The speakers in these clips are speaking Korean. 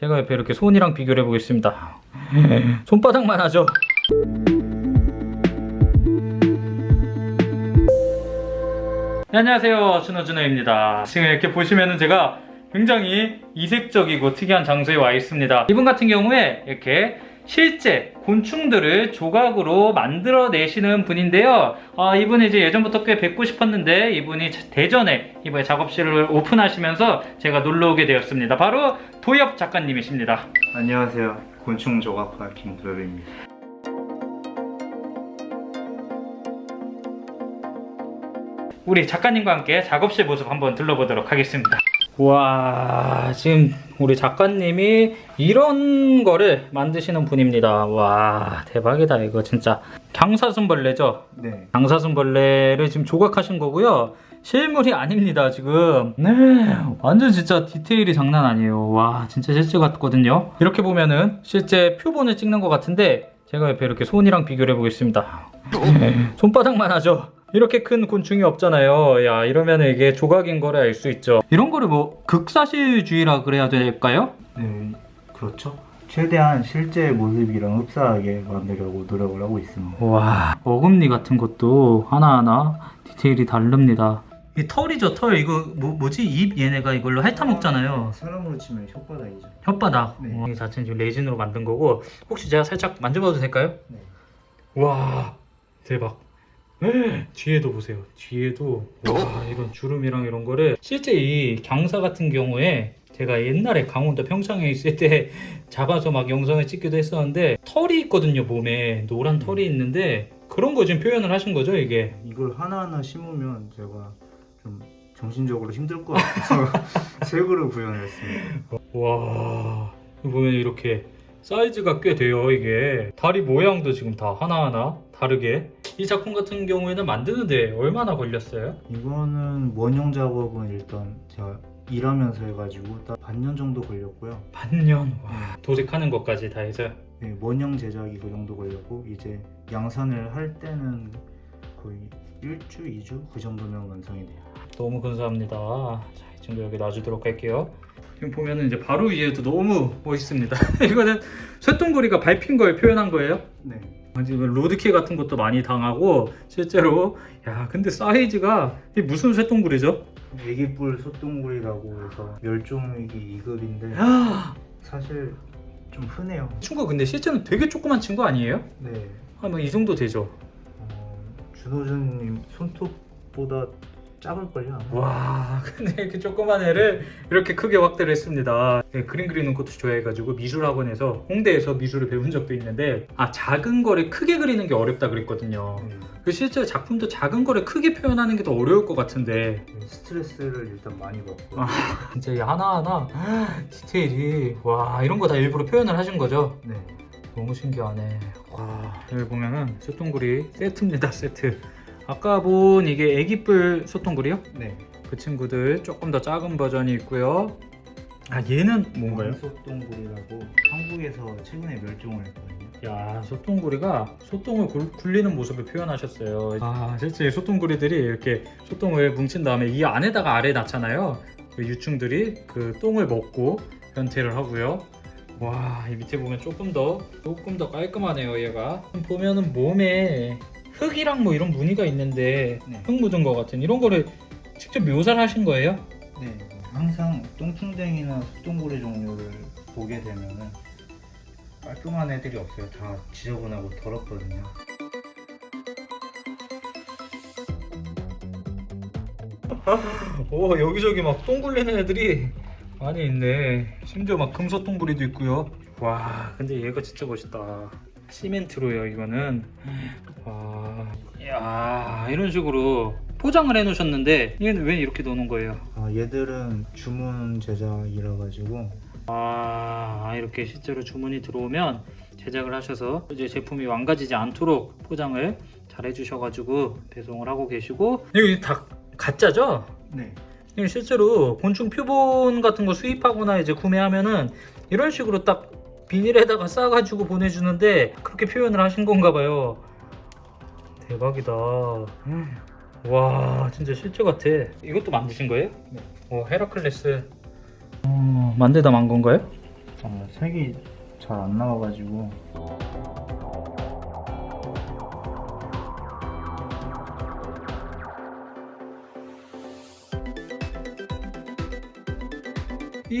제가 옆에 이렇게 손이랑 비교를 해보겠습니다. 손바닥만 하죠. 네, 안녕하세요. 준호준호입니다. 지금 이렇게 보시면은 제가 굉장히 이색적이고 특이한 장소에 와 있습니다. 이분 같은 경우에 이렇게 실제 곤충들을 조각으로 만들어내시는 분인데요. 아, 이분이 이제 예전부터 꽤 뵙고 싶었는데 이분이 대전에 이번에 작업실을 오픈하시면서 제가 놀러 오게 되었습니다. 바로 도엽 작가님이십니다. 안녕하세요. 곤충 조각가 김도엽입니다. 우리 작가님과 함께 작업실 모습 한번 둘러보도록 하겠습니다. 와, 지금 우리 작가님이 이런 거를 만드시는 분입니다. 와, 대박이다, 이거 진짜. 강사슴벌레죠? 네. 강사슴벌레를 지금 조각하신 거고요. 실물이 아닙니다, 지금. 네, 완전 진짜 디테일이 장난 아니에요. 와, 진짜 실제 같거든요. 이렇게 보면은 실제 표본을 찍는 것 같은데, 제가 옆에 이렇게 손이랑 비교를 해보겠습니다. 손바닥만 하죠. 이렇게 큰 곤충이 없잖아요. 야, 이러면 이게 조각인 거를 알 수 있죠. 이런 거를 뭐 극사실주의라 그래야 될까요? 네. 그렇죠. 최대한 실제 모습이랑 흡사하게 만들려고 노력을 하고 있습니다. 와, 어금니 같은 것도 하나하나 디테일이 다릅니다. 이 털이죠, 털. 이거 뭐, 뭐지? 입 얘네가 이걸로 핥아 먹잖아요. 사람으로 치면 혓바닥이죠. 혓바닥. 네. 어, 이 자체는 지금 레진으로 만든 거고 혹시 제가 살짝 만져봐도 될까요? 네. 와 대박. 에, 뒤에도 보세요. 뒤에도 와 이런 주름이랑 이런 거를 실제 이 경사 같은 경우에 제가 옛날에 강원도 평창에 있을 때 잡아서 막 영상을 찍기도 했었는데 털이 있거든요 몸에. 노란 털이 있는데 그런 거 지금 표현을 하신 거죠 이게? 이걸 하나하나 심으면 제가 좀 정신적으로 힘들 것 같아서 색으로 구현을 했습니다. 와 보면 이렇게 사이즈가 꽤 돼요 이게. 다리 모양도 지금 다 하나하나 다르게 이 작품 같은 경우에는 만드는데 얼마나 걸렸어요? 이거는 원형 작업은 일단 제가 일하면서 해가지고 딱 반년 정도 걸렸고요. 반년 와 도색하는 것까지 다 해서 네, 원형 제작이 그 정도 걸렸고 이제 양산을 할 때는 거의 1주, 2주 그 정도면 완성이 돼요. 너무 감사합니다 자, 이 친구 여기 놔주도록 할게요 지금 보면은 이제 바로 위에도 너무 멋있습니다 이거는 쇠똥구리가 밟힌 걸 표현한 거예요? 네. 지금 로드킬 같은 것도 많이 당하고 실제로 야 근데 사이즈가 이게 무슨 쇠똥구리죠? 애기뿔 소똥구리라고 해서 멸종위기 2급인데 야 사실 좀 흔해요. 친구가 근데 실제는 되게 조그만 친구 아니에요? 네. 아마 이 정도 되죠. 어, 준호준님 손톱보다 작을걸요. 와, 근데 이렇게 조그만 애를 이렇게 크게 확대를 했습니다. 네, 그림 그리는 것도 좋아해가지고 미술학원에서 홍대에서 미술을 배운 적도 있는데 아 작은 거를 크게 그리는 게 어렵다 그랬거든요. 네. 그 실제 작품도 작은 거를 크게 표현하는 게 더 어려울 것 같은데 네, 스트레스를 일단 많이 받고 아. 진짜 이 하나하나 디테일이 와 이런 거 다 일부러 표현을 하신 거죠? 네. 너무 신기하네. 와 여기 보면은 소똥구리 세트입니다 세트. 아까 본 이게 애기뿔 소똥구리요? 네. 그 친구들 조금 더 작은 버전이 있고요. 아 얘는 뭔가요? 소똥구리라고 한국에서 최근에 멸종을 했거든요. 야 소똥구리가 소똥을 굴, 굴리는 모습을 표현하셨어요. 아 실제 소똥구리들이 이렇게 소똥을 뭉친 다음에 이 안에다가 아래 낳잖아요. 그 유충들이 그 똥을 먹고 변태를 하고요. 와, 이 밑에 보면 조금 더 조금 더 깔끔하네요, 얘가. 보면은 몸에 흙이랑 뭐 이런 무늬가 있는데 네. 흙 묻은 것 같은 이런 거를 직접 묘사를 하신 거예요? 네. 항상 똥풍뎅이나 소똥구리 종류를 보게 되면은 깔끔한 애들이 없어요. 다 지저분하고 더럽거든요. 오 여기저기 막 똥 굴리는 애들이 많이 있네 심지어 막 금소똥구리도 있고요 와 근데 얘가 진짜 멋있다 시멘트로요 이거는 와 이야 이런 식으로 포장을 해 놓으셨는데 얘는 왜 이렇게 넣는 거예요 아, 얘들은 주문 제작이라 가지고 아 이렇게 실제로 주문이 들어오면 제작을 하셔서 이제 제품이 망가지지 않도록 포장을 잘 해주셔가지고 배송을 하고 계시고 이거 다 가짜죠? 네. 실제로 곤충 표본 같은 거 수입하거나 이제 구매하면은 이런 식으로 딱 비닐에다가 싸가지고 보내주는데 그렇게 표현을 하신 건가 봐요. 대박이다. 와 진짜 실제 같아. 이것도 만드신 거예요? 네. 오 헤라클레스. 어, 만들다 만 건가요? 어, 색이 잘 안 나와가지고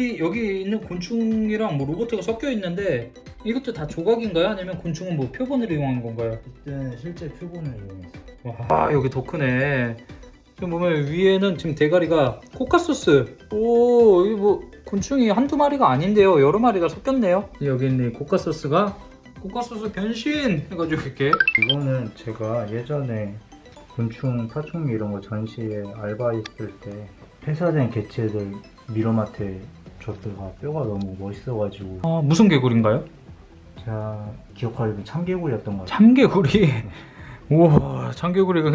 이 여기 있는 곤충이랑 뭐 로봇가 섞여 있는데 이것도 다 조각인가요? 아니면 곤충은 뭐 표본을 이용한 건가요? 그때는 실제 표본을 이용했어요. 와 여기 더 크네. 지금 보면 위에는 지금 대가리가 코카소스. 오 이거 뭐 곤충이 한두 마리가 아닌데요. 여러 마리가 섞였네요. 여기 있는 이 코카소스가 코카소스 변신 해가지고 이렇게 이거는 제가 예전에 곤충 파충류 이런 거 전시에 알바했을 때 폐사된 개체들 미로마트에 줬다가 뼈가 너무 멋있어가지고 아 무슨 개구리인가요? 제가 기억하기로 참개구리였던 것 같아요. 참개구리. 우와 참개구리가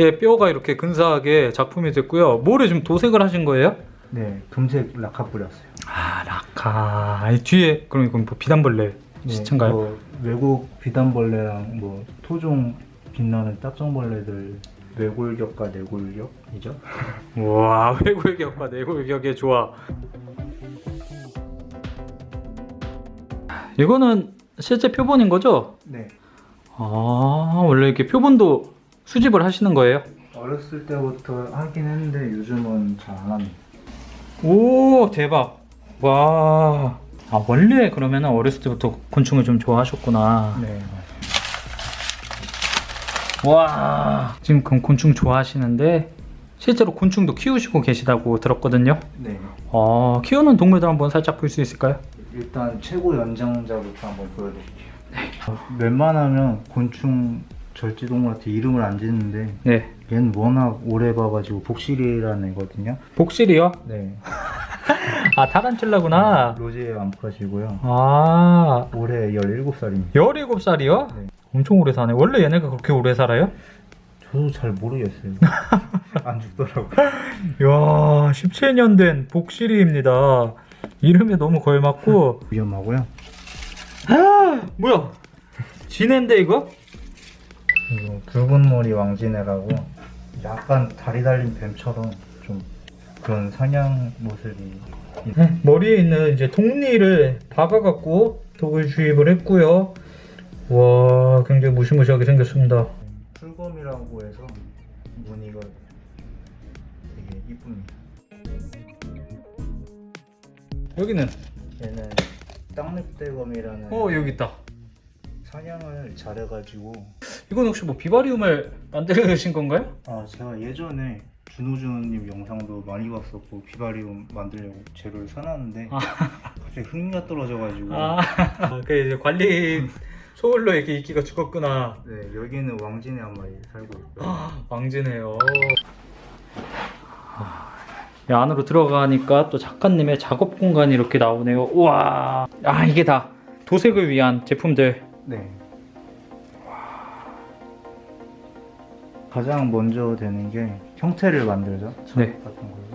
예, 뼈가 이렇게 근사하게 작품이 됐고요. 뭐를 좀 도색을 하신 거예요? 네, 금색 라카 뿌렸어요. 아 라카 이 뒤에 그럼 이건 뭐 비단벌레 네, 시체인가요? 뭐 외국 비단벌레랑 뭐 토종 빛나는 딱정벌레들 외골격과 내골격이죠. 와 외골격과 내골격의 조화 이거는 실제 표본인 거죠? 네. 아 원래 이렇게 표본도 수집을 하시는 거예요? 어렸을 때부터 하긴 했는데 요즘은 잘 안 합니다. 오 대박 와 아, 원래 그러면 어렸을 때부터 곤충을 좀 좋아하셨구나 네. 와 지금 그럼 곤충 좋아하시는데 실제로 곤충도 키우시고 계시다고 들었거든요 네. 어, 키우는 동물들 한번 살짝 볼 수 있을까요? 일단 최고 연장자부터 한번 보여드릴게요. 어, 웬만하면 곤충 절지동물한테 이름을 안 짓는데 네 얘는 워낙 오래 봐가지고 복실이라는 애거든요. 복실이요? 네. 아 타란툴라구나 로제 암컷이고요. 아 올해 17살입니다. 17살이요? 네. 엄청 오래 사네 원래 얘네가 그렇게 오래 살아요? 저도 잘 모르겠어요. 안 죽더라고요. 이야 17년 된 복실이입니다 이름에 너무 걸맞고 위험하고요. 아 뭐야 지네인데 이거? 그리고 붉은 머리 왕지네라고 약간 다리 달린 뱀처럼 좀 그런 사냥 모습이 네, 머리에 있는 이제 독리를 박아갖고 독을 주입을 했고요 와 굉장히 무시무시하게 생겼습니다 풀검이라고 해서 무늬가 되게 이쁩니다. 여기는 얘는 땅lep대검이라는 어 여기 있다 사냥을 잘해가지고 이건 혹시 뭐 비바리움을 만드신 건가요? 아 제가 예전에 준호준님 영상도 많이 봤었고 비바리움 만들려고 재료를 사놨는데 아. 갑자기 흥미가 떨어져가지고 아, 그 이제 관리 소홀로 이렇게 이끼가 죽었구나. 네 여기는 왕진에 한 마리 살고 있고요. 아, 왕지네요. 이 안으로 들어가니까 또 작가님의 작업 공간이 이렇게 나오네요. 우와, 아 이게 다 도색을 위한 제품들. 네. 가장 먼저 되는 게 형태를 만들죠. 천 네. 같은 걸로.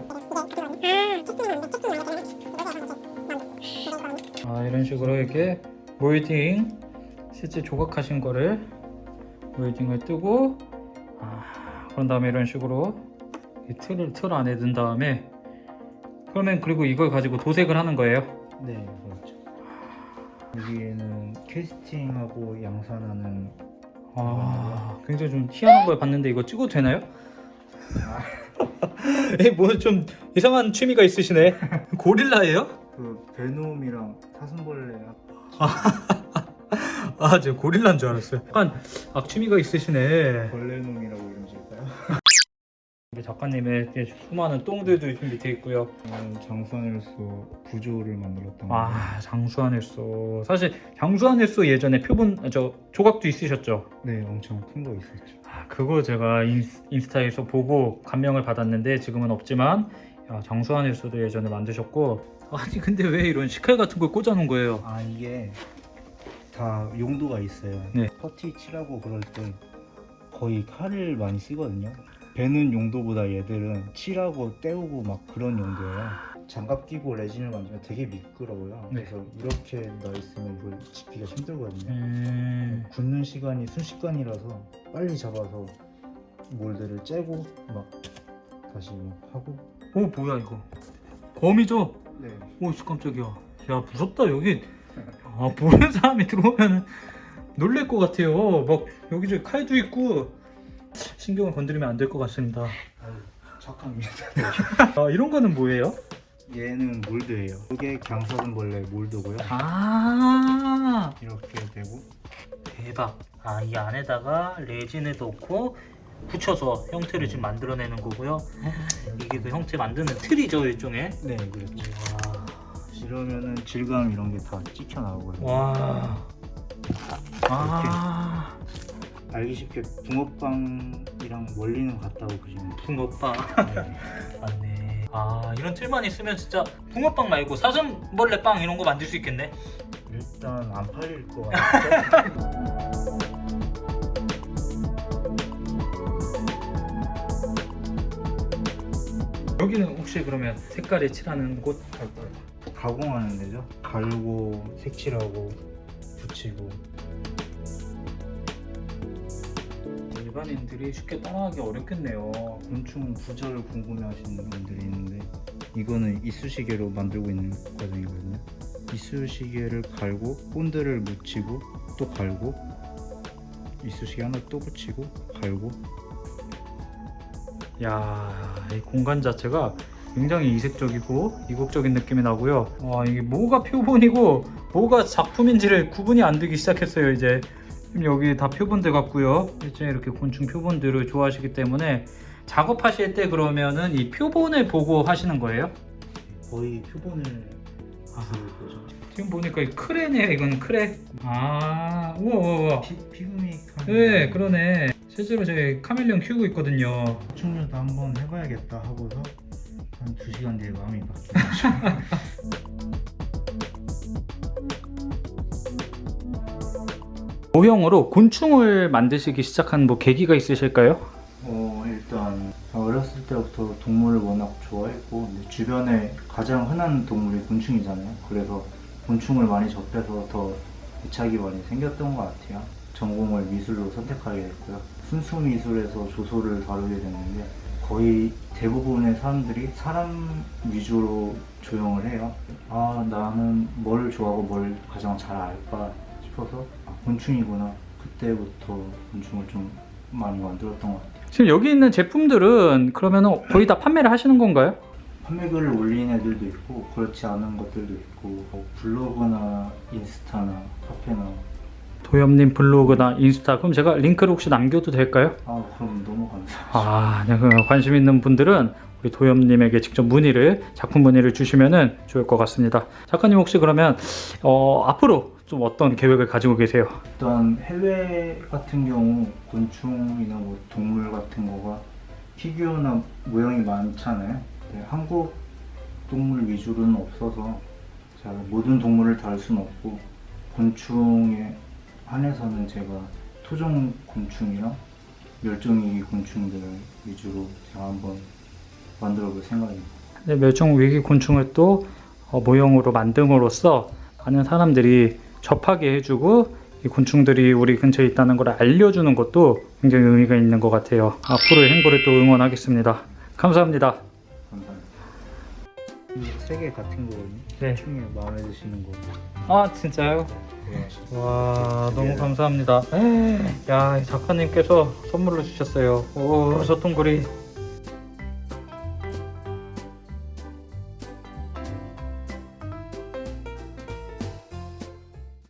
아 이런 식으로 이렇게 몰딩 실제 조각하신 거를 몰딩을 뜨고 아, 그런 다음에 이런 식으로 이 틀을 틀 안에 넣은 다음에 그러면 그리고 이걸 가지고 도색을 하는 거예요. 네, 그렇죠. 여기에는 캐스팅하고 양산하는 아 굉장히 좀 희한한 걸 봤는데 이거 찍어도 되나요? 뭐좀 이상한 취미가 있으시네. 고릴라예요? 그 베놈이랑 사슴벌레 아, 저 고릴라인 줄 알았어요. 약간 악취미가 있으시네. 벌레놈이라고 이름? 우리 작가님의 이제 수많은 똥들도 준비되어 있고요. 장수하늘소 구조를 만들었던 거예요. 아, 장수하늘소. 사실 장수하늘소 예전에 표본 아, 저 조각도 있으셨죠? 네, 엄청 큰 거 있었죠. 아, 그거 제가 인, 인스타에서 보고 감명을 받았는데 지금은 없지만 야, 장수하늘소도 예전에 만드셨고 아니 근데 왜 이런 식칼 같은 걸 꽂아놓은 거예요? 아 이게 다 용도가 있어요. 네. 퍼티 칠하고 그럴 때 거의 칼을 많이 쓰거든요. 베는 용도보다 얘들은 칠하고 때우고 막 그런 용도예요. 장갑 끼고 레진을 만지면 되게 미끄러워요. 네. 그래서 이렇게 나 있으면 이걸 집기가 힘들거든요. 음... 굳는 시간이 순식간이라서 빨리 잡아서 몰드를 째고 막 다시 뭐 하고 오 뭐야 이거? 거미죠? 네오 씨, 깜짝이야. 야 무섭다 여기 아 모르는 사람이 들어오면 놀랄 것 같아요 막 여기저기 칼도 있고 신경을 건드리면 안 될 것 같습니다 아유, 착합니다. 아 이런 거는 뭐예요? 얘는 몰드예요. 이게 강사슴벌레 몰드고요. 아 이렇게 되고 대박 아 이 안에다가 레진을 넣고 붙여서 형태를 지금 만들어내는 거고요 이게 그 형태 만드는 틀이죠 일종의 네 그렇죠. 이러면은 질감 이런 게 다 찍혀 나오고요. 와 아, 알기 쉽게 붕어빵이랑 원리는 같다고 보시면 돼요. 붕어빵 네. 맞네. 아 이런 틀만 있으면 진짜 붕어빵 말고 사슴벌레 빵 이런 거 만들 수 있겠네. 일단 안 팔릴 것 같아요. 여기는 혹시 그러면 색깔에 칠하는 곳 할까요? 가공하는 데죠. 갈고 색칠하고 붙이고 일반인들이 쉽게 따라하기 어렵겠네요. 곤충 구조를 궁금해하시는 분들이 있는데 이거는 이쑤시개로 만들고 있는 과정이거든요. 이쑤시개를 갈고 본드를 묻히고 또 갈고 이쑤시개 하나 또 붙이고 갈고 야, 이 공간 자체가 굉장히 이색적이고 이국적인 느낌이 나고요. 와, 이게 뭐가 표본이고 뭐가 작품인지를 구분이 안 되기 시작했어요. 이제 지금 여기 다 표본들 같고요. 이제 이렇게 곤충 표본들을 좋아하시기 때문에 작업하실 때 그러면은 이 표본을 보고 하시는 거예요? 거의 표본을 아. 지금 보니까 이 크레네요. 이건 크레. 아, 우와, 우와, 우와. 피, 피그믹 네, 그러네. 실제로 제 카멜레온 키우고 있거든요. 충전도 한번 해봐야겠다 하고서 한 2시간 뒤에 마음이 바뀌었죠. 모형으로 곤충을 만드시기 시작한 뭐 계기가 있으실까요? 어 일단 어렸을 때부터 동물을 워낙 좋아했고 주변에 가장 흔한 동물이 곤충이잖아요. 그래서 곤충을 많이 접해서 더 애착이 많이 생겼던 것 같아요. 전공을 미술로 선택하게 됐고요. 순수 미술에서 조소를 다루게 됐는데 거의 대부분의 사람들이 사람 위주로 조형을 해요. 아 나는 뭘 좋아하고 뭘 가장 잘 알까 싶어서 아, 곤충이구나. 그때부터 곤충을 좀 많이 만들었던 것 같아요. 지금 여기 있는 제품들은 그러면 거의 다 판매를 하시는 건가요? 판매글을 올리는 애들도 있고 그렇지 않은 것들도 있고 뭐 블로그나 인스타나 카페나 도엽님 블로그나 인스타 그럼 제가 링크를 혹시 남겨도 될까요? 아 그럼 너무 감사합니다. 아, 네, 그럼 관심 있는 분들은 우리 도엽님에게 직접 문의를 작품 문의를 주시면은 좋을 것 같습니다. 작가님 혹시 그러면 어, 앞으로 좀 어떤 계획을 가지고 계세요? 일단 해외 같은 경우 곤충이나 뭐 동물 같은 거가 피규어나 모형이 많잖아요. 네, 한국 동물 위주로는 없어서 제가 모든 동물을 다룰 수는 없고 곤충에 한해서는 제가 토종 곤충이랑 멸종위기 곤충들을 위주로 제가 한번 만들어 볼 생각입니다. 네, 멸종 위기 곤충을 또 어, 모형으로 만듦으로써 많은 사람들이 접하게 해주고 이 곤충들이 우리 근처에 있다는 걸 알려주는 것도 굉장히 의미가 있는 것 같아요. 앞으로의 행보를 또 응원하겠습니다. 감사합니다. 세개 같은 거거든요. 네. 중에 마음에 드시는 거. 아 진짜요? 네. 와 너무 감사합니다. 야이 작가님께서 선물로 주셨어요. 오 저통구리